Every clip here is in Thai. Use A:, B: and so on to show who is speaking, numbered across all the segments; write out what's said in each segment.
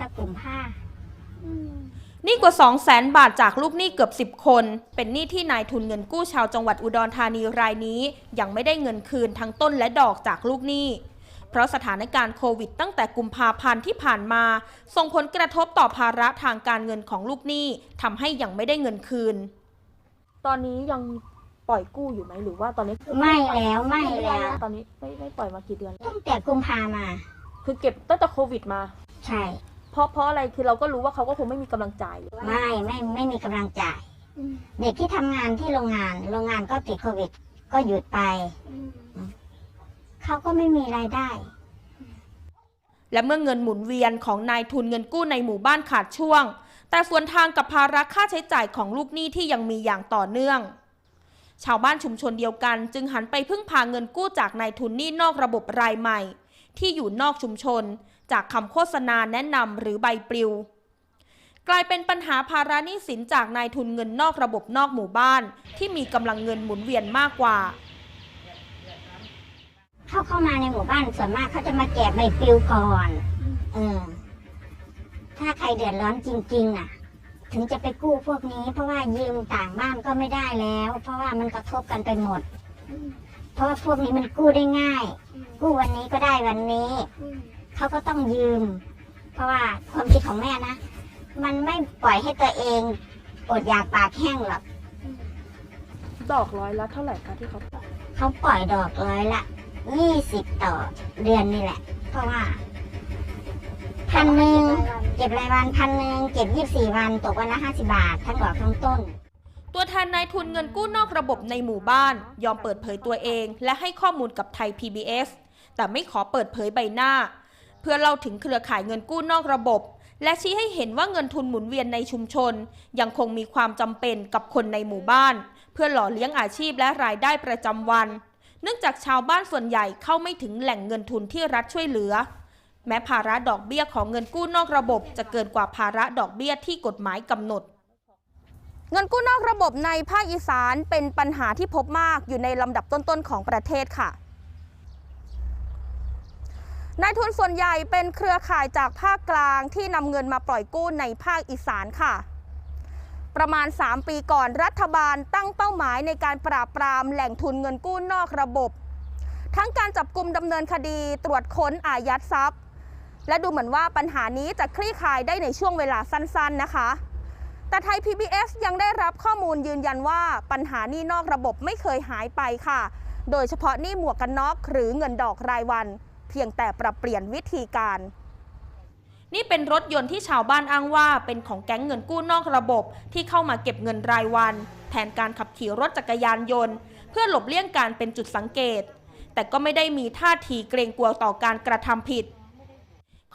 A: ตั้งแต่กลุ่มผ้า
B: หนี่กว่า 2 0 0แสนบาทจากลูกหนี้เกือบ 10 คน เป็นหนี้ที่นายทุนเงินกู้ชาวจังหวัดอุดรธานีรายนี้ ยังไม่ได้เงินคืนทั้งต้นและดอกจากลูกหนี้ เพราะสถานการณ์โควิดตั้งแต่กุมภาพันธ์ที่ผ่านมา ส่งผลกระทบต่อภาระทางการเงินของลูกหนี้ทำให้ยังไม่ได้เงินคืน ตอนนี้ยังปล่อยกู้อยู่ไหมหรือว่าตอนนี้
A: ไม่แล้วไม่แล้ว
B: ตอนนี้ไม่ไม่ปล่อยมากี่เดือน
A: ตั้งแต่กุมภามา
B: คือเก็บตั้งแต่โควิดมา
A: ใช่
B: เพราะเพราะอะไรคือเราก็รู้ว่าเขาก็คงไม่มีกำลังจ่าย
A: ไม่ไม่ไม่มีกำลังจ่ายเด็กที่ทำงานที่โรงงาน โรงงานก็ติดโควิด ก็หยุดไป เขาก็ไม่มีรายได้
B: และเมื่อเงินหมุนเวียนของนายทุนเงินกู้ในหมู่บ้านขาดช่วง แต่ส่วนทางกับภาระค่าใช้จ่ายของลูกหนี้ที่ยังมีอย่างต่อเนื่อง ชาวบ้านชุมชนเดียวกันจึงหันไปพึ่งพาเงินกู้จากนายทุนหนี้นอกระบบรายใหม่ ที่อยู่นอกชุมชน จากคำโฆษณาแนะนำหรือใบปลิว กลายเป็นปัญหาภาระหนี้สินจากนายทุนเงินนอกระบบนอกหมู่บ้าน ที่มีกำลังเงินหมุนเวียนมากกว่า
A: เขาเข้ามาในหมู่บ้านส่วนมากเขาจะมาแจกใบปลิวก่อนเออถ้าใครเดือดร้อนจริง ๆ น่ะ ถึงจะไปกู้พวกนี้ เพราะว่ายืมต่างบ้านก็ไม่ได้แล้ว เพราะว่ามันกระทบกันไปหมด เพราะว่าพวกนี้มันกู้ได้ง่าย กู้วันนี้ก็ได้วันนี้ เขาก็ต้องยืม เพราะว่าความคิดของแม่นะ มันไม่ปล่อยให้ตัวเองอดอยากปากแห้งหรอก
B: ดอกร้อยละเท่าไหร่คะที่เขา
A: เขาปล่อยดอกร้อยละยี่สิบต่อเดือนนี่แหละ เพราะว่าพันหนึ่งเก็บรายวันพันหนึ่งเก็บยี่สี่วันตกวันละห้าสิบาท ทั้งดอกทั้งต้น
B: ตัวแทนนายทุนเงินกู้นอกระบบในหมู่บ้าน ยอมเปิดเผยตัวเอง และให้ข้อมูลกับไทย PBS แต่ไม่ขอเปิดเผยใบหน้า เพื่อเล่าถึงเครือข่ายเงินกู้นอกระบบ และชี้ให้เห็นว่าเงินทุนหมุนเวียนในชุมชน ยังคงมีความจำเป็นกับคนในหมู่บ้าน เพื่อหล่อเลี้ยงอาชีพและรายได้ประจำวัน เนื่องจากชาวบ้านส่วนใหญ่เข้าไม่ถึงแหล่งเงินทุนที่รัฐช่วยเหลือ แม้ภาระดอกเบี้ยของเงินกู้นอกระบบ จะเกินกว่าภาระดอกเบี้ยที่กฎหมายกำหนดเงินกู้นอกระบบในภาคอีสานเป็นปัญหาที่พบมากอยู่ในลำดับต้นๆของประเทศค่ะ นายทุนส่วนใหญ่เป็นเครือข่ายจากภาคกลางที่นำเงินมาปล่อยกู้ในภาคอีสานค่ะ ประมาณ 3 ปีก่อนรัฐบาลตั้งเป้าหมายในการปราบปรามแหล่งทุนเงินกู้นอกระบบ ทั้งการจับกลุ่มดำเนินคดีตรวจค้นอายัดทรัพย์ และดูเหมือนว่าปัญหานี้จะคลี่คลายได้ในช่วงเวลาสั้นๆนะคะ แต่ไทย PBS ยังได้รับข้อมูลยืนยันว่าปัญหานี้นอกระบบไม่เคยหายไปค่ะ โดยเฉพาะหนี้หมวกกันน็อกหรือเงินดอกรายวัน เพียงแต่ปรับเปลี่ยนวิธีการนี่เป็นรถยนต์ที่ชาวบ้านอ้างว่าเป็นของแก๊งเงินกู้นอกระบบที่เข้ามาเก็บเงินรายวัน แทนการขับขี่รถจักรยานยนต์ เพื่อหลบเลี่ยงการเป็นจุดสังเกต แต่ก็ไม่ได้มีท่าทีเกรงกลัวต่อการกระทำผิด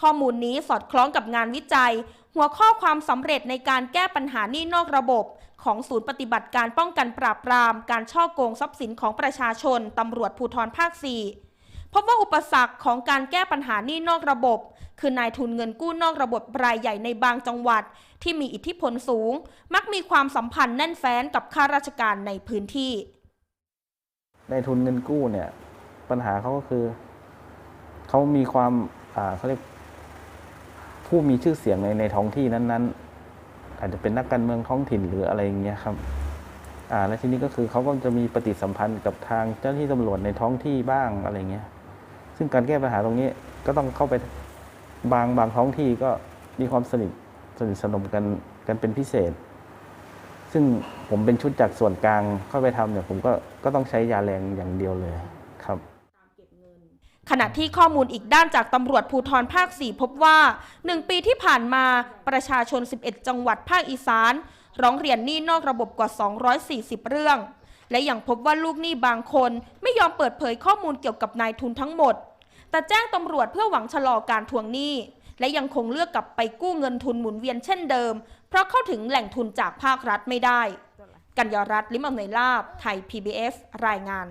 B: ข้อมูลนี้สอดคล้องกับงานวิจัย หัวข้อความสำเร็จในการแก้ปัญหานี้นอกระบบ ของศูนย์ปฏิบัติการป้องกันปราบปราม การช่อโกงทรัพย์สินของประชาชนตำรวจภูธรภาค 4 พบว่าอุปสรรคของการแก้ปัญหานี้นอกระบบ คือนายทุนเงินกู้นอกระบบรายใหญ่ในบางจังหวัด ที่มีอิทธิพลสูง มักมีความสัมพันธ์แน่นแฟ้นกับข้าราชการในพื้นที่
C: ในทุนเงินกู้เนี่ยปัญหาเขาก็คือเขามีความเขาเรียกผู้มีชื่อเสียงในในท้องที่นั้น ๆ อาจจะเป็นนักการเมืองท้องถิ่นหรืออะไรอย่างเงี้ยครับอ่าและทีนี้ก็คือเขาก็จะมีปฏิสัมพันธ์กับทางเจ้าหน้าที่ตำรวจในท้องที่บ้างอะไรเงี้ย ซึ่งการแก้ปัญหาตรงนี้ก็ต้องเข้าไปบางบางท้องที่ก็มีความสนิทสนิทสนมกันกันเป็นพิเศษ ซึ่งผมเป็นชุดจากส่วนกลางเข้าไปทำเนี่ยผมก็ก็ต้องใช้ยาแรงอย่างเดียวเลยครับ
B: ขณะที่ข้อมูลอีกด้านจากตำรวจภูธรภาค 4 พบว่า 1 ปีที่ผ่านมาประชาชน 11 จังหวัดภาคอีสาน ร้องเรียนหนี้นอกระบบกว่า 240 เรื่อง และยังพบว่าลูกหนี้บางคนไม่ยอมเปิดเผยข้อมูลเกี่ยวกับนายทุนทั้งหมด แต่แจ้งตำรวจเพื่อหวังชะลอการทวงหนี้ และยังคงเลือกกลับไปกู้เงินทุนหมุนเวียนเช่นเดิม เพราะเข้าถึงแหล่งทุนจากภาครัฐไม่ได้ กัญญารัตน์ลิมอำนวยลาบไทย PBS รายงาน